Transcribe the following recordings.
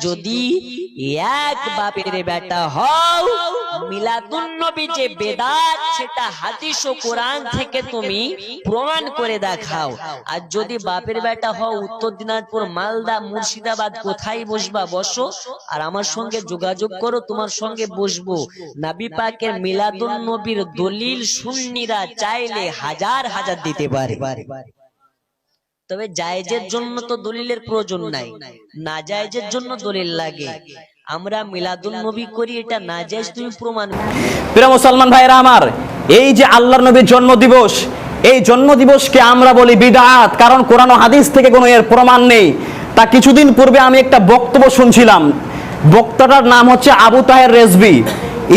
যদি এক বাপের বেটা হও মিলাদুন নবী যে বেদাত সেটা হাদিস ও কোরআন থেকে তুমি প্রমাণ করে দেখাও। আর যদি বাপের বেটা হও উত্তর দিনাজপুর মালদা মুর্শিদাবাদ কোথায় বসবা বসো? আর আমার সঙ্গে যোগাযোগ করো তোমার সঙ্গে বসবো। নাবি পাকের মিলাদুন নবীর দলিল সুন্নিরা চাইলে হাজার হাজার দিতে পারে। তবে জায়েজের জন্য তো দলিলের প্রয়োজন নাই। না জায়েজের জন্য দলিল লাগে। আমরা মিলাদুল নবী করি, এটা না জায়েজ তুমি প্রমাণ। প্রিয় মুসলমান ভাইরা আমার, এই যে আল্লাহর নবীর জন্ম দিবস এই জন্ম দিবসকে আমরা বলি বিদাত, কারণ কোরআন হাদিস থেকে কোনো এর প্রমাণ নেই। তা কিছুদিন পূর্বে আমি একটা বক্তব্য শুনছিলাম। বক্তাটার নাম হচ্ছে আবু তাহের রেজবি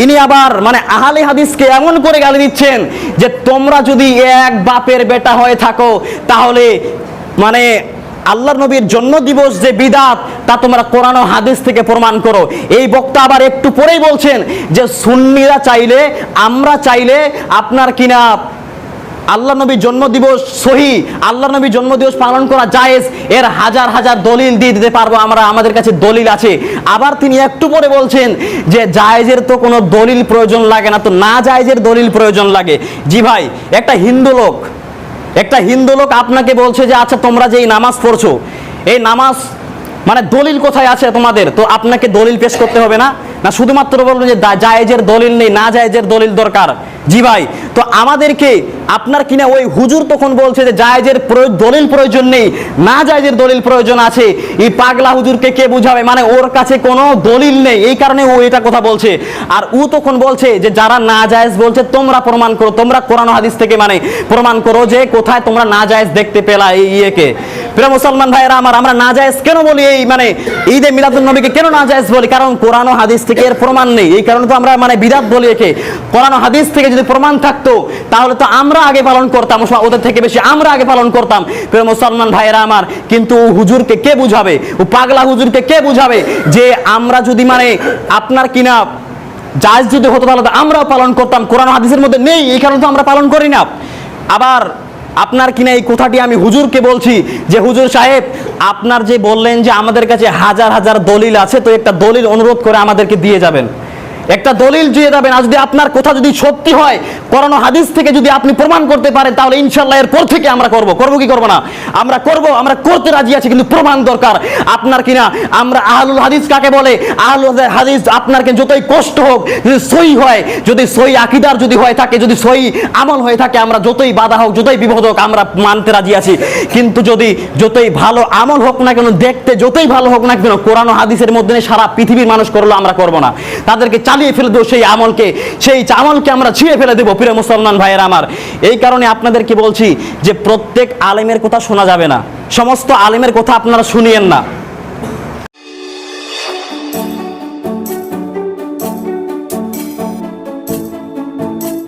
ইনি আবার মানে আহালে হাদিসকে এমন করে গালি দিচ্ছেন যে তোমরা যদি এক বাপের বেটা হয়ে থাকো, তাহলে মানে আল্লাহর নবীর জন্ম দিবস যে বিদাত, তা তোমরা কোরআন হাদিস থেকে প্রমাণ করো। এই বক্তা আবার একটু পরেই বলছেন যে সুন্নিরা চাইলে, আমরা চাইলে আপনার কিনা আল্লাহ নবী জন্ম দিবস সহি আল্লাহ নবী জন্ম দিবস পালন করা জায়েজ, এর হাজার হাজার দলিল দিয়ে দিতে পারব আমরা, আমাদের কাছে দলিল আছে। আবার তিনি একটু পরে বলছেন যে জায়েজের তো কোনো দলিল প্রয়োজন লাগে না, তো না জায়েজের দলিল প্রয়োজন লাগে। জি ভাই, একটা হিন্দু লোক একটা হিন্দু লোক আপনাকে বলছে যে আচ্ছা তোমরা যে এই নামাজ পড়ছো, এই নামাজ মানে দলিল কোথায় আছে তোমাদের? তো আপনাকে দলিল পেশ করতে হবে না। না শুধুমাত্র বলবেন যে জায়েজের দলিল নেই, না জায়েজের দলিল দরকার। জি ভাই, তো আমাদেরকে আপনার কিনা ওই হুজুর তখন বলছে যে জায়েজের দলিল প্রয়োজন নেই, না জায়েজের দলিল প্রয়োজন আছে। এই পাগলা হুজুরকে কে বুঝাবে? মানে ওর কাছে কোনো দলিল নেই, এই কারণে ও এটা কথা বলছে। আর ও তখন বলছে যে যারা না জায়েজ বলছে, তোমরা প্রমাণ করো, তোমরা কোরআন হাদিস থেকে মানে প্রমাণ করো যে কোথায় তোমরা না জায়েজ দেখতে পেলা এই ইয়েকে। প্রিয় মুসলমান ভাইরা আমার আমরা না জায়েজ কেন বলি এই মানে ঈদে মিলাদুল নবীকে কেন না জায়েজ বলি? কারণ কোরআন ও হাদিস থেকে এর প্রমাণ নেই। এই কারণে তো আমরা মানে বিদাত বলি একে। কোরআন ও হাদিস থেকে যদি প্রমাণ থাকতো, তাহলে তো আমরা আগে পালন করতাম ওদের থেকে বেশি আমরা আগে পালন করতাম। প্রিয় মুসলমান ভাইরা আমার, কিন্তু হুজুরকে কে বুঝাবে? ও পাগলা হুজুরকে কে বুঝাবে? যে আমরা যদি মানে আপনার কিনা জায়েজ যদি হতো, তাহলে আমরাও পালন করতাম। কোরআন হাদিসের মধ্যে নেই, এই কারণে তো আমরা পালন করি না। আবার আপনার কিনা এই কথাটি আমি হুজুরকে বলছি যে, হুজুর সাহেব, আপনার যে বললেন যে আমাদের কাছে হাজার হাজার দলিল আছে, তো একটা দলিল অনুরোধ করে আমাদেরকে দিয়ে যাবেন। একটা দলিল দিয়ে যাবেন। আর যদি আপনার কথা যদি সত্যি হয় কোরআন ও হাদিস থেকে যদি আপনি প্রমাণ করতে পারেন, তাহলে ইনশাল্লাহ এর পর থেকে আমরা করব। করব কি করব না? আমরা করব, আমরা করতে রাজি আছি, কিন্তু প্রমাণ দরকার। আপনার কিনা, আমরা আহলুল হাদিস কাকে বলে? আহলুল হাদিস আপনার কি যতই কষ্ট হোক, যদি সই হয়, যদি সই আকিদার যদি হয়ে থাকে, যদি সই আমল হয়ে থাকে, আমরা যতই বাধা হোক, যতই বিপদ হোক, আমরা মানতে রাজি আছি। কিন্তু যদি যতই ভালো আমল হোক না কেন, দেখতে যতই ভালো হোক না কেন কোরআন হাদিসের মধ্যে সারা পৃথিবীর মানুষ করল, আমরা করব না। তাদেরকে চালিয়ে ফেলে দেবো সেই আমলকে সেই আমলকে আমরা ছিঁড়ে ফেলে দেবো প্রিয় মুসলমান ভাইয়ের আমার। এই কারণে আপনাদেরকে বলছি যে প্রত্যেক আলেমের কথা শোনা যাবে না। সমস্ত আলেমের কথা আপনারা শুনিয়েন না।